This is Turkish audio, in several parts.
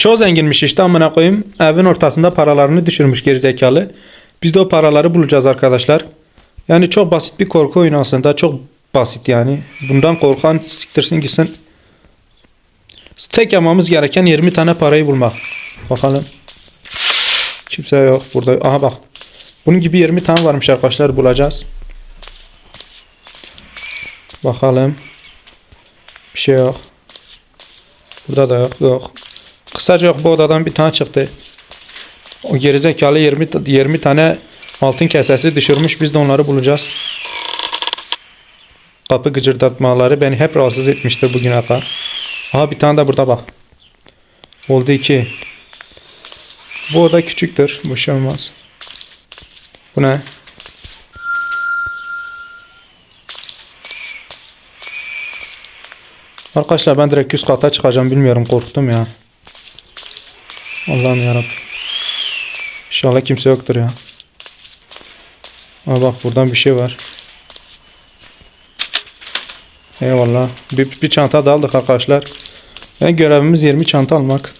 Çok zenginmiş işte amına koyayım. Evin ortasında paralarını düşürmüş gerizekalı. Biz de o paraları bulacağız arkadaşlar. Yani çok basit bir korku oyunu aslında. Çok basit yani. Bundan korkan siktirsin gitsin. Tek yapmamız gereken 20 tane parayı bulmak. Bakalım. Kimse yok burada. Aha bak. Bunun gibi 20 tane varmış arkadaşlar bulacağız. Bakalım. Bir şey yok. Burada da yok. Yok. Kısaca yok bu odadan bir tane çıktı. O gerizekalı 20, ta- 20 tane altın kesesi düşürmüş. Biz de onları bulacağız. Kapı gıcırdatmaları beni hep rahatsız etmiştir bugüne kadar. Aha bir tane de burada bak. Oldu iki. Bu oda küçüktür. Bu şey olmaz. Bu ne? Arkadaşlar ben direkt üst kata çıkacağım bilmiyorum korktum ya. Allah'ım yarabbim. İnşallah kimse yoktur ya. Aa bak buradan bir şey var. Eyvallah. Bir, bir çanta da aldık arkadaşlar. Ve görevimiz 20 çanta almak.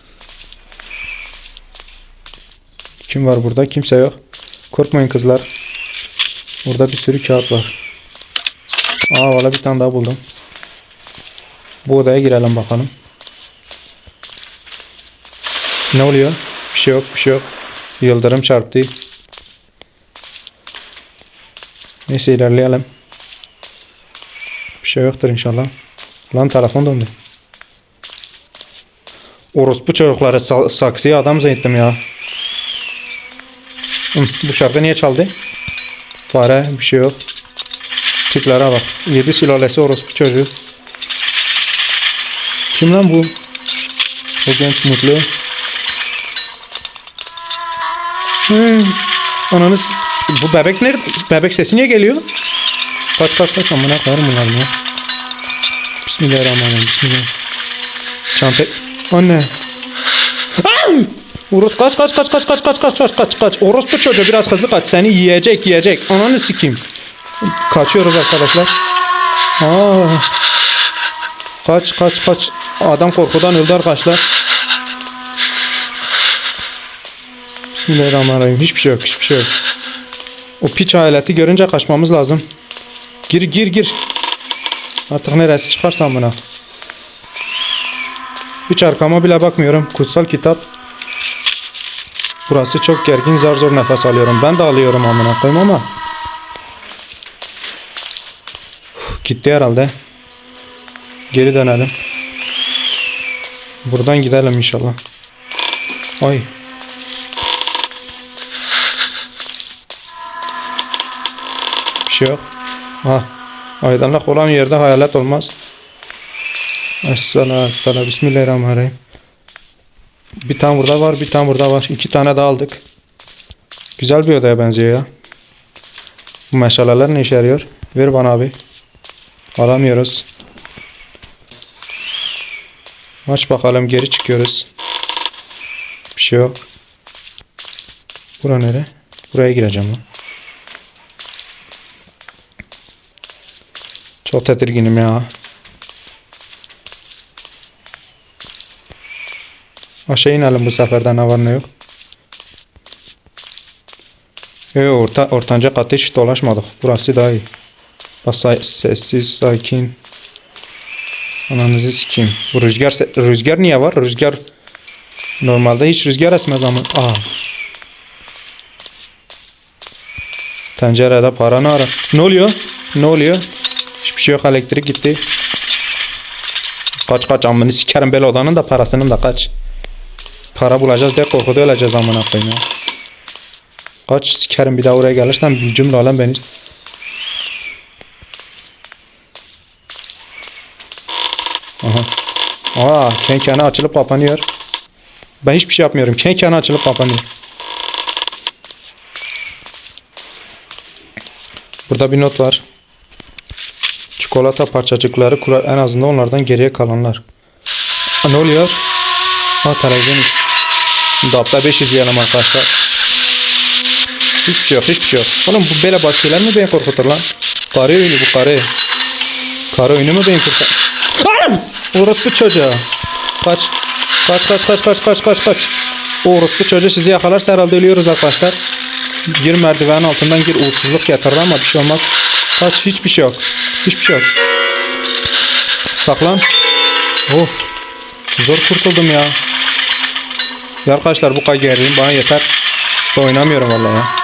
Kim var burada? Kimse yok. Korkmayın kızlar. Burada bir sürü kağıt var. Aa valla bir tane daha buldum. Bu odaya girelim bakalım. Ne oluyor? Bir şey yok, bir şey yok. Yıldırım çarptı. Neyse ilerleyelim. Bir şey yoktur inşallah. Lan telefon döndü. Orospu çocukları sa- saksıya adam zannettim ya. Hı, bu şarkı niye çaldı? Fare bir şey yok. Tiplere bak. Yedi sülalesi orospu çocuğu. Kim lan bu? O genç mutlu. Hmm. Ananız bu bebek nerede? Bebek sesi niye geliyor? Kaç kaç kaç amına koyarım bunları ya. Bismillahirrahmanirrahim. Bismillah. Çanta. Anne. Oros kaç kaç kaç kaç kaç kaç kaç kaç kaç kaç. Orospu çocuğu biraz hızlı kaç. Seni yiyecek yiyecek. Ananı sikeyim. Kaçıyoruz arkadaşlar. Aa. Kaç kaç kaç. Adam korkudan öldü arkadaşlar. Bismillahirrahmanirrahim. Hiçbir şey yok, hiçbir şey yok. O piç aleti görünce kaçmamız lazım. Gir gir gir. Artık neresi çıkarsam buna. Hiç arkama bile bakmıyorum. Kutsal kitap. Burası çok gergin. Zar zor nefes alıyorum. Ben de alıyorum amına koyayım ama. Uf, Gitti herhalde. Geri dönelim. Buradan gidelim inşallah. Ay. Şey yok. Ha. Aydınlık olan yerde hayalet olmaz. Esselamu Esselamu Bismillahirrahmanirrahim. Bir tane burada var, bir tane burada var. İki tane daha aldık. Güzel bir odaya benziyor ya. Bu meşaleler ne işe yarıyor? Ver bana abi. Alamıyoruz. Aç bakalım geri çıkıyoruz. Bir şey yok. Bura nere? Buraya gireceğim lan. Çok tedirginim ya. Aşağı inelim bu sefer de ne var ne yok. Yo, orta, ortanca katı hiç dolaşmadık. Burası daha iyi. Bak sa- sessiz, sakin. Ananızı sikeyim. Bu rüzgar, rüzgar niye var? Rüzgar normalde hiç rüzgar esmez ama. Aa. Tencerede para ne ara? Ne oluyor? Ne oluyor? Hiçbir şey yok elektrik gitti. Kaç kaç amını sikerim böyle odanın da parasının da kaç. Para bulacağız diye korkuda öleceğiz amına koyayım ya. Kaç sikerim bir daha oraya gelirsen bir cümle alem beni. Aha. Aa, kenkene açılıp kapanıyor. Ben hiçbir şey yapmıyorum. Kenkene açılıp kapanıyor. Burada bir not var. Çikolata parçacıkları kura en azından onlardan geriye kalanlar. Ne oluyor? Ha televizyon. Dabda 5 izleyelim arkadaşlar. Hiçbir şey yok, hiçbir şey yok. Oğlum bu böyle başka şeyler mi beni korkutur lan? Karı oyunu bu karı. Karı oyunu mu beni korkutur? Orospu çocuğa. Kaç. Kaç kaç kaç kaç kaç kaç kaç. Orospu çocuğu sizi yakalarsa herhalde ölüyoruz arkadaşlar. Gir merdivenin altından gir. Uğursuzluk getirdi ama bir şey olmaz. Kaç hiçbir şey yok. Hiçbir şey yok. Saklan. Of. Zor kurtuldum ya. Ya arkadaşlar bu kadar gerilim bana yeter. Oynamıyorum vallahi ya.